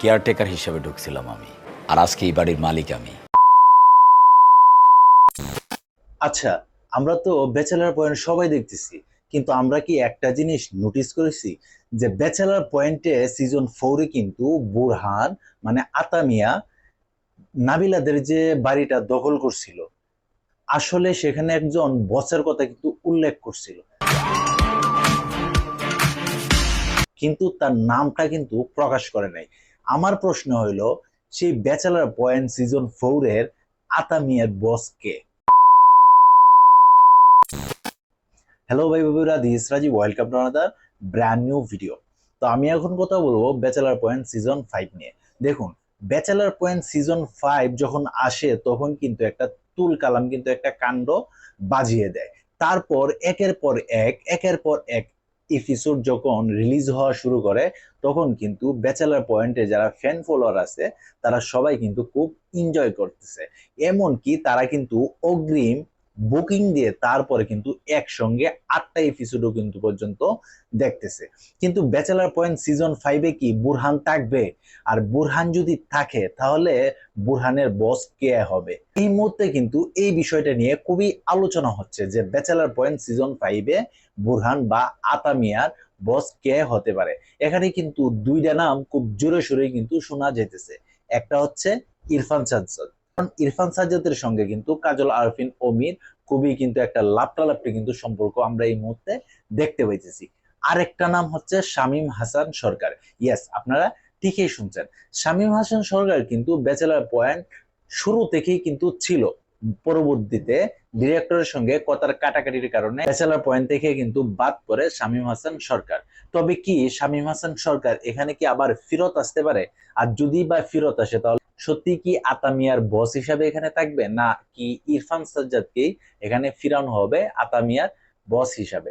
Caretaker হিসেবে ঢুকছিলাম আমি। আর আজকে এই বাড়ির মালিক আমি। আচ্ছা আমরা তো ব্যাচেলার পয়েন্ট সবাই দেখতেছি, কিন্তু আমরা কি একটা জিনিস নোটিস করেছি যে ব্যাচেলার পয়েন্টে সিজন ফোরে কিন্তু বুরহান মানে আতামিয়া, নাবিলাদের যে বাড়িটা দখল করছিল, আসলে সেখানে একজন বসের কথা কিন্তু উল্লেখ করছিল। কিন্তু তার নামটা কিন্তু প্রকাশ করে নাই। আমার প্রশ্ন হইল, সেই ব্যাচেলার পয়েন্ট সিজন ফোরের আতামিয়ার বস কে? হ্যালো ভাই বাবুরা this Raji welcome to another brand new video তো আমি এখন কথা বলব ব্যাচেলার পয়েন্ট সিজন ফাইভ নিয়ে। দেখুন, ব্যাচেলার পয়েন্ট সিজন ফাইভ যখন আসে, তখন কিন্তু একটা তুল কালাম, কিন্তু একটা কাণ্ড বাজিয়ে দেয়। তারপর একের পর এক, একের পর এক এপিসোড যখন রিলিজ হওয়া শুরু করে, তখন কিন্তু ব্যাচেলার পয়েন্টে যারা ফ্যান ফলোয়ার আছে, তারা সবাই কিন্তু খুব এনজয় করতেছে। এমনকি তারা কিন্তু অগ্রিম বুকিং দিয়ে তারপরে কিন্তু একসঙ্গে আটটা এপিসোডও কিন্তু পর্যন্ত দেখতেছে। কিন্তু ব্যাচেলার পয়েন্ট সিজন ফাইভে কি বুরহান থাকবে? আর বুরহান যদি থাকে, তাহলে বুরহানের বস কে হবে? এই মুহূর্তে কিন্তু এই বিষয়টা নিয়ে খুবই আলোচনা হচ্ছে যে ব্যাচেলার পয়েন্ট সিজন ফাইভে বুরহান বা আতামিয়ার বস কে হতে পারে। এখানে কিন্তু দুইটা নাম খুব জোরে সোরে কিন্তু শোনা যেতেছে একটা হচ্ছে ইরফান সাজ্জাদ। ইরফান সাজ্জাদের সঙ্গে কিন্তু কাজল আরফিন অমির খুবই কিন্তু একটা লাপটালাপটি কিন্তু সম্পর্ক আমরা এই মুহূর্তে দেখতে পাইতেছি। আরেকটা নাম হচ্ছে শামীম হাসান সরকার। ইয়েস আপনারা ঠিকই শুনছেন। শামীম হাসান সরকার কিন্তু ব্যাচেলার পয়েন্ট শুরু থেকেই কিন্তু ছিল। পরবর্তীতে ডিরেক্টরের সঙ্গে কথার কাটাকাটির কারণে ব্যাচেলার পয়েন্ট থেকে কিন্তু বাদ পড়ে শামীম হাসান সরকার। তবে কি শামীম হাসান সরকার এখানে কি আবার ফিরত আসতে পারে? আর যদি বা ফিরত আসে তাহলে সত্যি কি আতামিয়ার বস হিসাবে এখানে থাকবে? না কি ইরফান সাজ্জাদকেই এখানে ফিরানো হবে আতামিয়ার বস হিসাবে?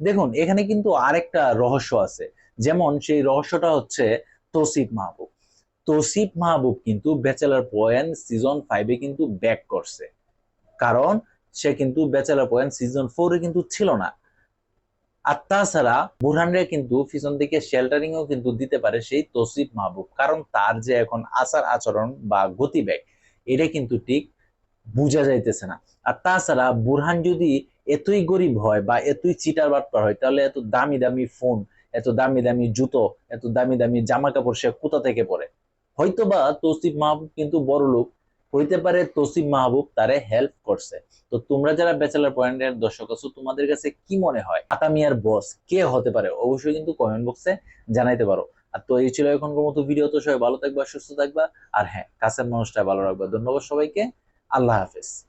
দেখুন, এখানে কিন্তু আরেকটা রহস্য আছে। যেমন সেই রহস্যটা হচ্ছে তৌসিফ মাহবুব। তৌসিফ মাহবুব কিন্তু ব্যাচেলার পয়েন্ট সিজন ফাইভে কিন্তু ব্যাক করছে। কারণ সে কিন্তু ব্যাচেলার পয়েন্ট সিজন ফোরে কিন্তু ছিল না। আর তাছাড়া বুরহানরে কিন্তু পিছন দিকে শেল্টারিং ও কিন্তু দিতে পারে সেই তৌসিফ মাহবুব। কারণ তার যে এখন আচার আচরণ বা গতিবেগ এটা কিন্তু ঠিক বোঝা যাইতেছে না। আর তাছাড়া বুরহান যদি এতই গরিব হয় বা এতই চিটার বাটপার হয়, তাহলে এত দামি দামি ফোন এত দামি দামি জুতো, এত দামি দামি জামা কাপড় সে কোথা থেকে পরে? হয়তোবা তৌসিফ মাহবুব কিন্তু বড় লোক হইতে পারে তসিম মাহবুব তারে হেল্প করছে। তো তোমরা যারা ব্যাচেলার পয়েন্ট এর দর্শক আছো, তোমাদের কাছে কি মনে হয়? আতামিয়ার বস কে হতে পারে? অবশ্যই কিন্তু কমেন্ট বক্সে জানাইতে পারো। আর তো এই ছিল এখনকার মতো ভিডিও তো সবাই ভালো থাকবা, সুস্থ থাকবা। আর হ্যাঁ কাছের মানুষটা ভালো রাখবা। ধন্যবাদ সবাইকে। আল্লাহ হাফেজ।